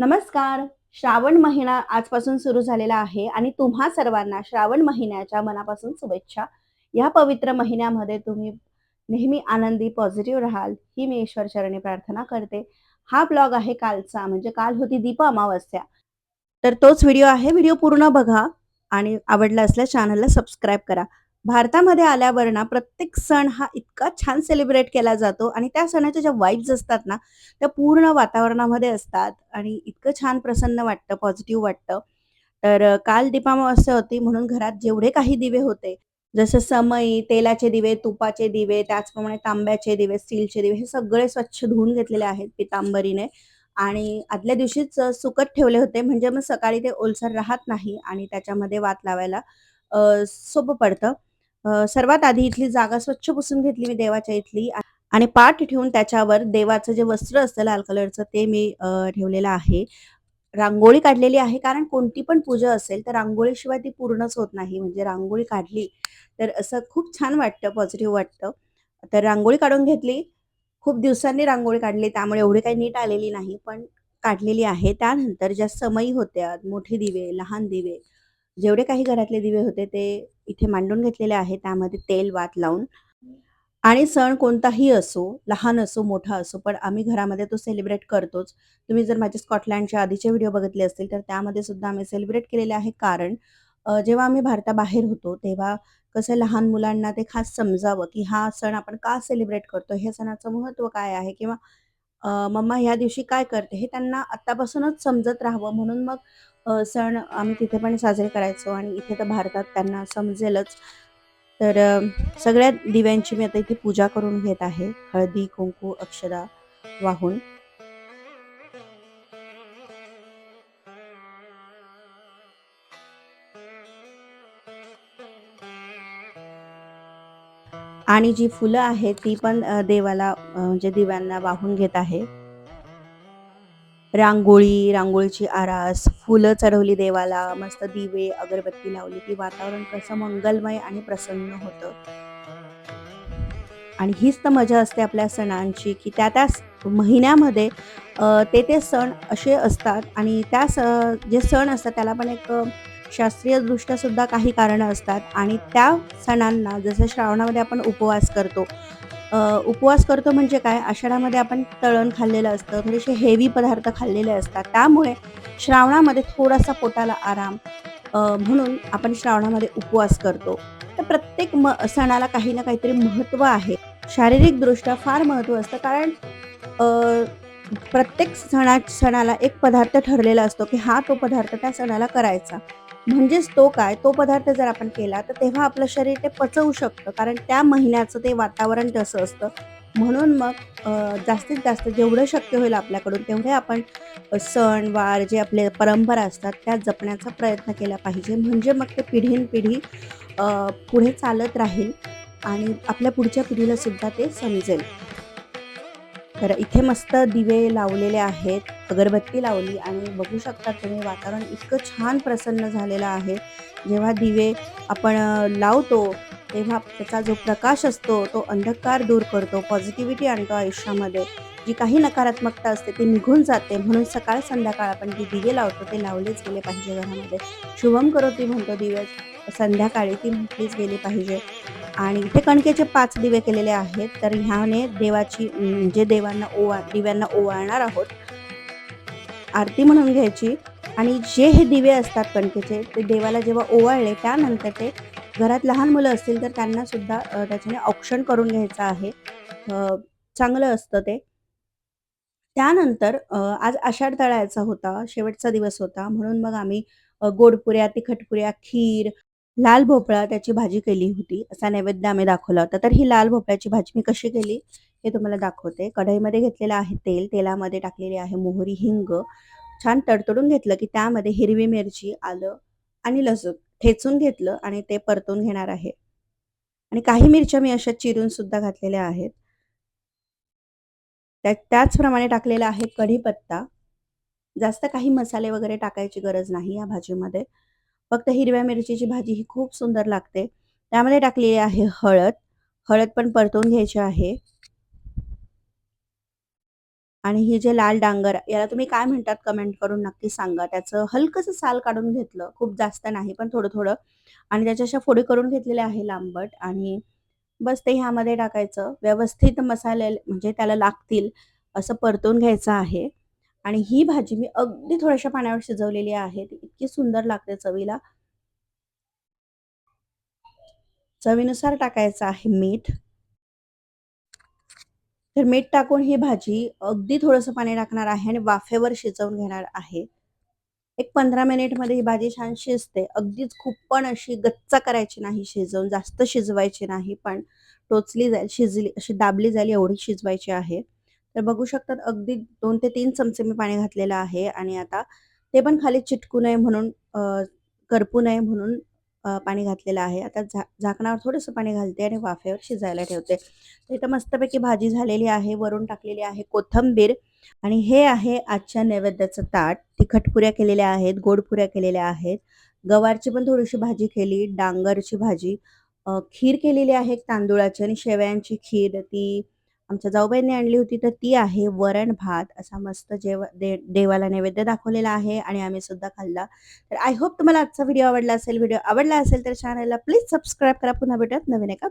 नमस्कार. श्रावण महिना आजपासून सुरू झालेला आहे आणि तुम्हा सर्वांना श्रावण महिन्याच्या मनापासून शुभेच्छा. या पवित्र महिन्यामध्ये तुम्ही नेहमी आनंदी पॉझिटिव्ह राहाल ही मी ईश्वर चरणी प्रार्थना करते. हा ब्लॉग आहे कालचा म्हणजे काल होती दीप अमावस्या. तर तोच व्हिडिओ आहे व्हिडिओ पूर्ण बघा आणि आवडला असल्यास चॅनलला सबस्क्राईब करा. भारतामध्ये आल्यावर ना प्रत्येक सण हा इतका छान सेलिब्रेट केला जातो आणि त्या सणाच्या ज्या वाईब्स असतात ना त्या पूर्ण वातावरणामध्ये असतात आणि इतकं छान प्रसन्न वाटतं पॉझिटिव्ह वाटतं. तर काल दीपामावस्या होती म्हणून घरात जेवढे काही दिवे होते जसं समई तेलाचे दिवे तुपाचे दिवे त्याचप्रमाणे तांब्याचे दिवे स्टीलचे दिवे हे सगळे स्वच्छ धुवून घेतलेले आहेत पितांबरीने. आणि आदल्या दिवशीच सुकत ठेवले होते म्हणजे मग सकाळी ते ओलसर राहत नाही आणि त्याच्यामध्ये वात लावायला सोपं पडतं. सर्वात आधी इथली जागा स्वच्छ पुसून घेतली मी देवाच्या इथली आणि पाठ ठेवून त्याच्यावर देवाचं जे वस्त्र असतं लाल कलरचं ते मी ठेवलेलं आहे. रांगोळी काढलेली आहे कारण कोणती पण पूजा असेल तर रांगोळीशिवाय ती पूर्णच होत नाही. म्हणजे रांगोळी काढली तर असं खूप छान वाटतं पॉझिटिव्ह वाटतं. तर रांगोळी काढून घेतली. खूप दिवसांनी रांगोळी काढली त्यामुळे एवढी काही नीट आलेली नाही पण काढलेली आहे. त्यानंतर ज्या समयी होत्या मोठे दिवे लहान दिवे जेवढे काही घरातले दिवे होते ते इथे मांडून घेतलेले आहे त्यामध्ये तेल वात लावून. आणि सण कोणताही असो लहान असो मोठा असो पण आम्ही घरामध्ये तो सेलिब्रेट करतोच. तुम्ही जर माझे स्कॉटलँडचे आधीचे व्हिडिओ बघितले असतील तर त्यामध्ये सुद्धा आम्ही सेलिब्रेट केलेले आहे. कारण जेव्हा आम्ही भारताबाहेर होतो तेव्हा कसं लहान मुलांना ते खास समजावं की हा सण आपण का सेलिब्रेट करतो हे सणाचं महत्त्व काय आहे? किंवा मम्मा ह्या दिवशी काय करते? हे त्यांना आतापासूनच समजत राहावं. म्हणून मग सण आम्ही तिथे पण साजरे करायचो आणि इथे तर भारतात त्यांना समजेलच. तर सगळ्या दिव्यांची मी आता इथे पूजा करून घेत आहे. हळदी कुंकू अक्षदा वाहून. आणि जी फुलं आहेत ती पण देवाला म्हणजे दिव्यांना वाहून घेत आहे. रांगोळी रांगोळीची आरास फुलं चढवली देवाला मस्त दिवे अगरबत्ती लावली. की वातावरण कसं मंगलमय आणि प्रसन्न होतं. आणि हीच तर मजा असते आपल्या सणांची की त्या त्या महिन्यामध्ये ते ते सण असे असतात. आणि त्या स जे सण असतात त्याला पण एक शास्त्रीयदृष्ट्यासुद्धा काही कारणं असतात. आणि त्या सणांना जसं श्रावणामध्ये आपण उपवास करतो उपवास करतो म्हणजे काय? आषाढामध्ये आपण तळण खाल्लेलं असतं म्हणजे थोडेसे हेवी पदार्थ खाल्लेले असतात. त्यामुळे श्रावणामध्ये थोडासा पोटाला आराम म्हणून आपण श्रावणामध्ये उपवास करतो. तर प्रत्येक म सणाला काही ना काहीतरी महत्त्व आहे. शारीरिकदृष्ट्या फार महत्त्व असतं. कारण प्रत्येक सणा सणाला एक पदार्थ ठरलेला असतो की हा तो पदार्थ त्या सणाला करायचा. म्हणजेच तो काय? तो पदार्थ जर आपण केला तर तेव्हा आपलं शरीर ते पचवू शकतं. कारण त्या महिन्याचं ते वातावरण तसं असतं. म्हणून मग जास्तीत जास्त जेवढं शक्य होईल आपल्याकडून तेवढे आपण सण वार जे आपले परंपरा असतात त्या जपण्याचा प्रयत्न केला पाहिजे. म्हणजे मग ते पिढीनपिढी पुढे चालत राहील आणि आपल्या पुढच्या पिढीला सुद्धा ते समजेल. तर इथे मस्त दिवे लावलेले आहेत अगरबत्ती लावली आणि बघू शकता तुम्ही वातावरण इतकं छान प्रसन्न झालेलं आहे. जेव्हा दिवे आपण लावतो तेव्हा त्याचा जो प्रकाश असतो तो अंधकार दूर करतो पॉझिटिव्हिटी आणतो आयुष्यामध्ये. जी काही नकारात्मकता असते ती निघून जाते. म्हणून सकाळ संध्याकाळ आपण जे दिवे लावतो ते लावलेच गेले पाहिजे घरामध्ये. शुभम करोती म्हणतो दिवस संध्याकाळी ती म्हटलीच गेली पाहिजे. आणि इथे कणकेचे पाच दिवे केलेले आहेत तर ह्याने देवाची जे देवांना ओवा दिव्यांना ओवाळणार आहोत. आरती म्हणून घ्यायची. आणि जे हे दिवे असतात कणकेचे ते देवाला जेव्हा ओवाळले त्यानंतर ते घरात लहान मुलं असतील तर त्यांना सुद्धा त्याच्याने औक्षण करून घ्यायचं आहे. चांगलं असतं ते. त्यानंतर आज आषाढ तळायचा होता शेवटचा दिवस होता म्हणून मग आम्ही गोडपुऱ्या तिखटपुऱ्या खीर लाल भोपळा त्याची भाजी केली होती असा नैवेद्य आम्ही दाखवला होता. तर ही लाल भोपळ्याची भाजी मी कशी केली हे तुम्हाला दाखवते. कढईमध्ये घेतलेलं आहे तेल तेलामध्ये टाकलेली आहे मोहरी हिंग. छान तडतडून घेतलं की त्यामध्ये हिरवी मिरची आलं आणि लसूण ठेचून घेतलं आणि ते परतून घेणार आहे. आणि काही मिरच्या मी अशा चिरून सुद्धा घातलेल्या आहेत. त्या त्याचप्रमाणे टाकलेला आहे कढीपत्ता. जास्त काही मसाले वगैरे टाकायची गरज नाही या भाजीमध्ये. फक्त हिरव्या मिरचीची भाजी ही खूप सुंदर लागते. त्यामध्ये टाकलेली आहे हळद. हळद पण परतून घ्यायची आहे. आणि हे जे लाल डांगर याला तुम्ही काय म्हणतात कमेंट करून नक्की सांगा. त्याचं हलकंसं साल काढून घेतलं, खूप जास्त नाही पण थोडं-थोडं. आणि त्याच्या अशा फोडी करून घेतलेल्या आहे लांबट. आणि बस ते ह्यामध्ये टाकायचं. व्यवस्थित मसाले म्हणजे त्याला लागतील असं परतून घ्यायचं आहे. आणि ही भाजी मी अगदी थोड्याशा पाण्यावर शिजवलेली आहे. ती इतकी सुंदर लागते चवीला. चवीनुसार टाकायचं आहे मीठ. तर मीठ टाकून ही भाजी अगदी थोडंसं पाणी टाकणार आहे आणि वाफेवर शिजवून घेणार आहे. एक 15 मिनिटमध्ये ही भाजी छान शिजते. अगदीच खूप पण अशी गच्च करायची नाही शिजवून, जास्त शिजवायची नाही, पण टोचली जाईल, शिजली अशी दाबली जाईल एवढी शिजवायची आहे. तर बघू शकतात अगदी दोन ते तीन चमचे मी पाणी घातलेलं आहे आणि आता ते पण खाली चिटकू नये म्हणून करपू नये म्हणून पाणी घातलेलं आहे. आता झा झाकणावर थोडंसं पाणी घालते आणि वाफेवर शिजायला ठेवते. तर इथं मस्तपैकी भाजी झालेली आहे. वरून टाकलेली आहे कोथिंबीर आणि हे आहे आजच्या नैवेद्याचं ताट. तिखट पुऱ्या केलेल्या आहेत, गोड पुऱ्या केलेल्या आहेत. गवारची पण थोडीशी भाजी केली, डांगरची भाजी, खीर केलेली आहे तांदुळाची आणि शेवयांची खीर ती आमच्या जाऊबाईंनी आणली होती तर ती आहे. वरण-भात असा मस्त जेव दे देवाला नैवेद्य दाखवलेला आहे आणि आम्ही सुद्धा खाल्ला. तर आय होप तुम्हाला आजचा व्हिडिओ आवडला असेल. व्हिडिओ आवडला असेल तर चॅनलला प्लीज सबस्क्राईब करा. पुन्हा भेटत नवीन एका